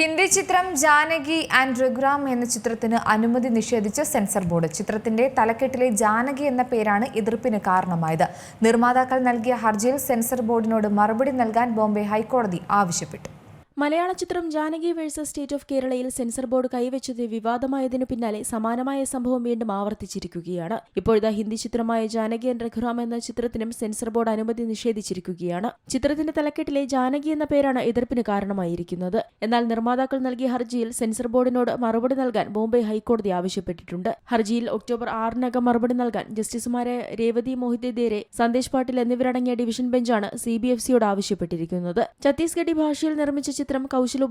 ഹിന്ദി ചിത്രം ജാനകി ആൻഡ് രഘുറാം എന്ന ചിത്രത്തിന് അനുമതി നിഷേധിച്ച സെൻസർ ബോർഡ്. ചിത്രത്തിന്റെ തലക്കെട്ടിലെ ജാനകി എന്ന പേരാണ് എതിർപ്പിന് കാരണമായത്. നിർമ്മാതാക്കൾ നൽകിയ ഹർജിയിൽ സെൻസർ ബോർഡിനോട് മറുപടി നൽകാൻ ബോംബെ ഹൈക്കോടതി ആവശ്യപ്പെട്ടു. മലയാള ചിത്രം ജാനകി വേഴ്സസ് സ്റ്റേറ്റ് ഓഫ് കേരളയിൽ സെൻസർ ബോർഡ് കൈവച്ചത് വിവാദമായതിനു പിന്നാലെ സമാനമായ സംഭവം വീണ്ടും ആവർത്തിച്ചിരിക്കുകയാണ്. ഇപ്പോഴത്തെ ഹിന്ദി ചിത്രമായ ജാനകി ആൻഡ് രഘുറാം എന്ന ചിത്രത്തിനും സെൻസർ ബോർഡ് അനുമതി നിഷേധിച്ചിരിക്കുകയാണ്. ചിത്രത്തിന്റെ തലക്കെട്ടിലെ ജാനകി എന്ന പേരാണ് എതിർപ്പിന് കാരണമായിരിക്കുന്നത്. എന്നാൽ നിർമ്മാതാക്കൾ നൽകിയ ഹർജിയിൽ സെൻസർ ബോർഡിനോട് മറുപടി നൽകാൻ ബോംബെ ഹൈക്കോടതി ആവശ്യപ്പെട്ടിട്ടുണ്ട്. ഹർജിയിൽ ഒക്ടോബർ ആറിനകം മറുപടി നൽകാൻ ജസ്റ്റിസുമാരായ രേവതി മോഹിത് ദേരെ സന്ദേശ് പാട്ടിൽ എന്നിവരടങ്ങിയ ഡിവിഷൻ ബെഞ്ചാണ് സി ബി എഫ് സിയോട് ആവശ്യപ്പെട്ടിരിക്കുന്നത്. ഛത്തീസ്ഗഡി ഭാഷയിൽ നിർമ്മിച്ച ചിത്രം കൗശൽ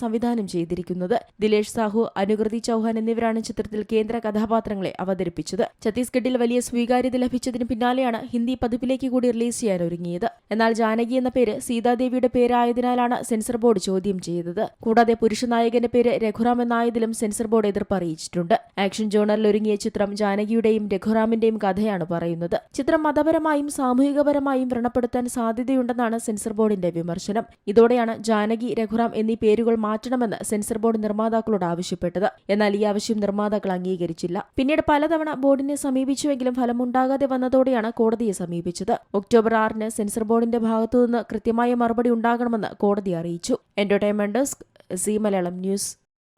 സംവിധാനം ചെയ്തിരിക്കുന്നത്. ദിലേഷ് സാഹു അനുകൃതി ചൌഹാൻ എന്നിവരാണ് ചിത്രത്തിൽ കേന്ദ്ര കഥാപാത്രങ്ങളെ അവതരിപ്പിച്ചത്. ഛത്തീസ്ഗഡിൽ വലിയ സ്വീകാര്യത ലഭിച്ചതിന് പിന്നാലെയാണ് ഹിന്ദി പതിപ്പിലേക്ക് കൂടി റിലീസ് ചെയ്യാൻ ഒരുങ്ങിയത്. എന്നാൽ ജാനകി എന്ന പേര് സീതാദേവിയുടെ പേരായതിനാലാണ് സെൻസർ ബോർഡ് ചോദ്യം ചെയ്തത്. കൂടാതെ പുരുഷ നായകന്റെ പേര് രഘുറാം എന്നായതിലും സെൻസർ ബോർഡ് എതിർപ്പ് അറിയിച്ചിട്ടുണ്ട്. ആക്ഷൻ ജോണറിൽ ഒരുങ്ങിയ ചിത്രം ജാനകിയുടെയും രഘുറാമിന്റെയും കഥയാണ് പറയുന്നത്. ചിത്രം മതപരമായും സാമൂഹികപരമായും വ്രണപ്പെടുത്താൻ സാധ്യതയുണ്ടെന്നാണ് സെൻസർ ബോർഡിന്റെ വിമർശനം. ഇതോടെയാണ് ജാനകി രഘുറാം എന്നീ പേരുകൾ മാറ്റണമെന്ന് സെൻസർ ബോർഡ് നിർമ്മാതാക്കളോട് ആവശ്യപ്പെട്ടത്. എന്നാൽ ഈ ആവശ്യം നിർമ്മാതാക്കൾ അംഗീകരിച്ചില്ല. പിന്നീട് പലതവണ ബോർഡിനെ സമീപിച്ചുവെങ്കിലും ഫലമുണ്ടാകാതെ വന്നതോടെയാണ് കോടതിയെ സമീപിച്ചത്. ഒക്ടോബർ ആറിന് സെൻസർ ബോർഡിന്റെ ഭാഗത്തുനിന്ന് കൃത്യമായ മറുപടി ഉണ്ടാകണമെന്ന് കോടതി അറിയിച്ചു. Entertainment desk Zee Malayalam news.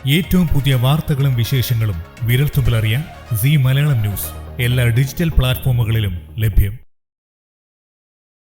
ഏറ്റവും പുതിയ വാർത്തകളും വിശേഷങ്ങളും വിരൽത്തുമ്പിലറിയാൻ സി മലയാളം ന്യൂസ്. എല്ലാ ഡിജിറ്റൽ പ്ലാറ്റ്ഫോമുകളിലും ലഭ്യം.